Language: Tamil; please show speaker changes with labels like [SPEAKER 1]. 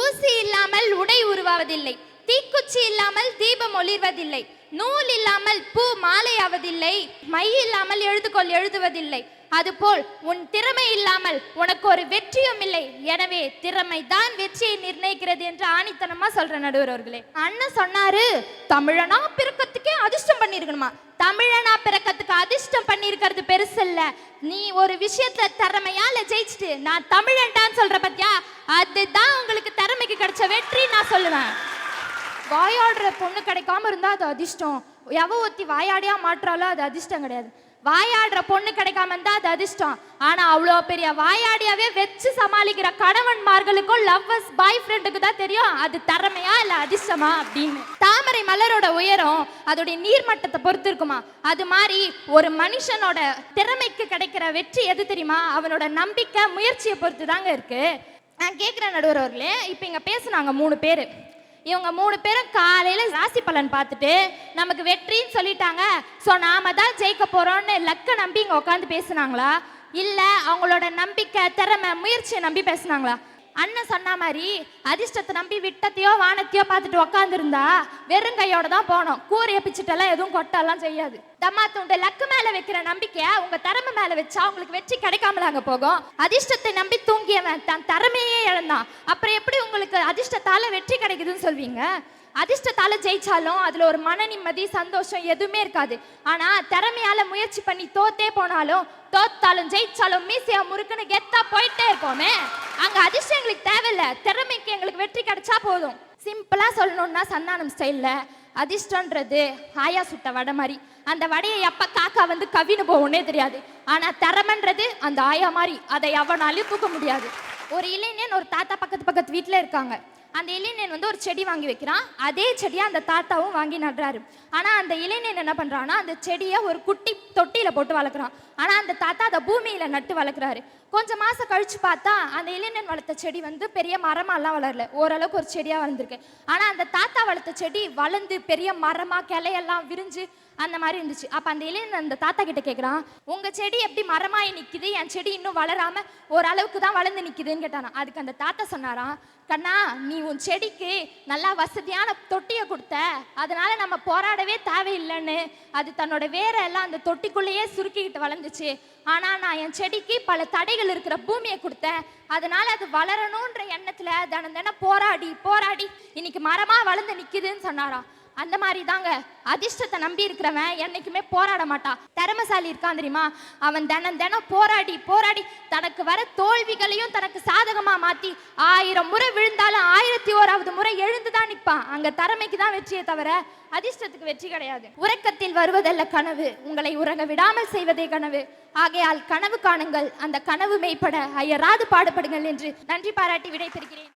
[SPEAKER 1] ஊசி இல்லாமல் உடை உருவாவதில்லை தீக்குச்சி இல்லாமல் தீபம் ஒளிர்வதில்லை நூல் இல்லாமல் பூ மாலையாவதில்லை மை இல்லாமல் எழுதுகோள் எழுதுவதில்லை. அதுபோல் உன் திறமை இல்லாமல் உனக்கு ஒரு வெற்றியும் இல்லை. எனவே திறமை தான் வெற்றியை நிர்ணயிக்கிறது என்று ஆணித்தனமா சொல்ற நடுவர் அவர்களே. அண்ணன் சொன்னாரு தமிழனா பிறக்கத்துக்கே அதிர்ஷ்டம் பண்ணிருக்கணுமா தமிழனா பிறக்கத்துக்கு அதிர்ஷ்டம் பண்ணிருக்கிறது பெருசு இல்ல. நீ ஒரு விஷயத்துல திறமையால ஜெயிச்சுட்டு நான் தமிழன்டான்னு சொல்ற பத்தியா? அதுதான் உங்களுக்கு திறமைக்கு கிடைச்ச வெற்றி நான் சொல்லுவேன். வாயாடுற பொண்ணு கிடைக்காம இருந்தா அது அதிர்ஷ்டம். எவ ஒத்தி வாயாடியா மாற்றாலோ அது அதிர்ஷ்டம் கிடையாது. வாயாடுற பொண்ணு கிடைக்காம இருந்தா அது அதிர்ஷ்டம். ஆனா அவ்வளோ பெரிய வாயாடியாவே வச்சு சமாளிக்கிற கணவன்மார்களுக்கும் லவ்வர்ஸ் பாய் ஃப்ரெண்டுக்கு தான் தெரியும் அது திறமையா இல்ல அதிர்ஷ்டமா அப்படின்னு. தாமரை மலரோட உயரம் அதோடைய நீர்மட்டத்தை பொறுத்து இருக்குமா? அது மாதிரி ஒரு மனுஷனோட திறமைக்கு கிடைக்கிற வெற்றி எது தெரியுமா? அவனோட நம்பிக்கை முயற்சியை பொறுத்து தாங்க இருக்கு. நான் கேட்குறேன் நடுவர் அவர்களே இப்போ இங்கே பேசுனாங்க மூணு பேர். இவங்க மூணு பேரும் காலையில ராசி பலன் பார்த்துட்டு நமக்கு வெற்றின்னு சொல்லிட்டாங்க. ஸோ நாம தான் ஜெயிக்க போறோம்னு லக்க நம்பி இங்க உட்காந்து பேசுனாங்களா? இல்ல அவங்களோட நம்பிக்கை திறமை முயற்சியை நம்பி பேசுனாங்களா? அண்ணன் சொன்ன மாதிரி அதிர்ஷ்டத்தை நம்பி விட்டத்தையோ வானத்தையோ பார்த்துட்டு உட்காந்துருந்தா வெறும் கையோட தான் போனோம். கூரையை பிச்சுட்டெல்லாம் எதுவும் கொட்டெல்லாம் செய்யாது. தம்மா லக்கு மேல வைக்கிற நம்பிக்கைய உங்க திறமை மேல வச்சா உங்களுக்கு வெற்றி கிடைக்காமலாங்க போகும். அதிர்ஷ்டத்தை நம்பி தூங்கியவன் தன் திறமையே இழந்தான். அப்புறம் எப்படி உங்களுக்கு அதிர்ஷ்டத்தால வெற்றி கிடைக்குதுன்னு சொல்வீங்க? அதிர்ஷ்டத்தால ஜெயிச்சாலும் அதுல ஒரு மன நிம்மதி சந்தோஷம் எதுவுமே இருக்காது. ஆனா திறமையால முயற்சி பண்ணி தோத்தே போனாலும் தோத்தாலும் ஜெயிச்சாலும் மீசியா முறுக்குன்னு கெத்தா போயிட்டே இருக்கோமே அங்க அதிர்ஷ்டம் எங்களுக்கு தேவையில்ல. திறமைக்கு எங்களுக்கு வெற்றி கிடைச்சா போதும். சிம்பிளா சொல்லணும்னா சந்தானம் ஸ்டைல்ல அதிர்ஷ்டன்றது ஆயா சுட்ட வடை மாதிரி. அந்த வடையை எப்ப காக்கா வந்து கவின்னு போகும்னே தெரியாது. ஆனா திறமைன்றது அந்த ஆயா மாதிரி. அதை எவனாலையும் தூக்க முடியாது. ஒரு இளைஞன் ஒரு தாத்தா பக்கத்து பக்கத்து வீட்டில் இருக்காங்க. அந்த இளைஞன் வந்து ஒரு செடி வாங்கி வைக்கிறான். அதே செடியை அந்த தாத்தாவும் வாங்கி நடுறாரு. ஆனால் அந்த இளைஞன் என்ன பண்ணுறான்னா அந்த செடியை ஒரு குட்டி தொட்டியில் போட்டு வளர்க்குறான். ஆனால் அந்த தாத்தா அதை பூமியில் நட்டு வளர்க்குறாரு. கொஞ்சம் மாதம் கழித்து பார்த்தா அந்த இளைஞன் வளர்த்த செடி வந்து பெரிய மரமாலாம் வளரல. ஓரளவுக்கு ஒரு செடியாக வளர்ந்துருக்கு. ஆனால் அந்த தாத்தா வளர்த்த செடி வளர்ந்து பெரிய மரமாக கிளையெல்லாம் விரிஞ்சு அந்த மாதிரி இருந்துச்சு. அப்போ அந்த இளைஞன் அந்த தாத்தா கிட்ட கேட்குறான் உங்கள் செடி எப்படி மரமாயி நிற்கிது என் செடி இன்னும் வளராமல் ஓரளவுக்கு தான் வளர்ந்து நிற்கிதுன்னு கேட்டானா. அதுக்கு அந்த தாத்தா சொன்னாராம் கண்ணா நீ உன் செடிக்கு நல்லா வசதியான தொட்டியை கொடுத்த அதனால நம்ம போராடவே தேவையில்லைன்னு. அது தன்னோட வேற எல்லாம் அந்த தொட்டிக்குள்ளேயே சுருக்கிக்கிட்டு வளர்ந்துச்சு. ஆனால் நான் என் செடிக்கு பல தடைகள் இருக்கிற பூமியை கொடுத்தேன். அதனால அது வளரணுன்ற எண்ணத்தில் தினம் தினம் போராடி போராடி இன்னைக்கு மரமாக வளர்ந்து நிற்கிதுன்னு சொன்னாராம். அந்த மாதிரி தாங்க அதிர்ஷ்டத்தை நம்பி இருக்கிறவன் என்னைக்குமே போராட மாட்டான் திறமசாலி இருக்கான் தெரியுமா? அவன் தினம் தினம் போராடி போராடி தனக்கு வர தோல்விகளையும் தனக்கு சாதகமா மாத்தி ஆயிரம் முறை விழுந்தாலும் ஆயிரத்தி ஓராவது முறை எழுந்து தான் நிற்பான் அங்க திறமைக்கு தான் வெற்றியே தவிர அதிர்ஷ்டத்துக்கு வெற்றி கிடையாது. உறக்கத்தில் வருவதல்ல கனவு. உங்களை உறங்க விடாமல் செய்வதே கனவு. ஆகையால் கனவு காணுங்கள். அந்த கனவு மெய்ப்பட ஐயராது பாடுபடுங்கள் என்று நன்றி பாராட்டி விடைபெறுகிறேன்.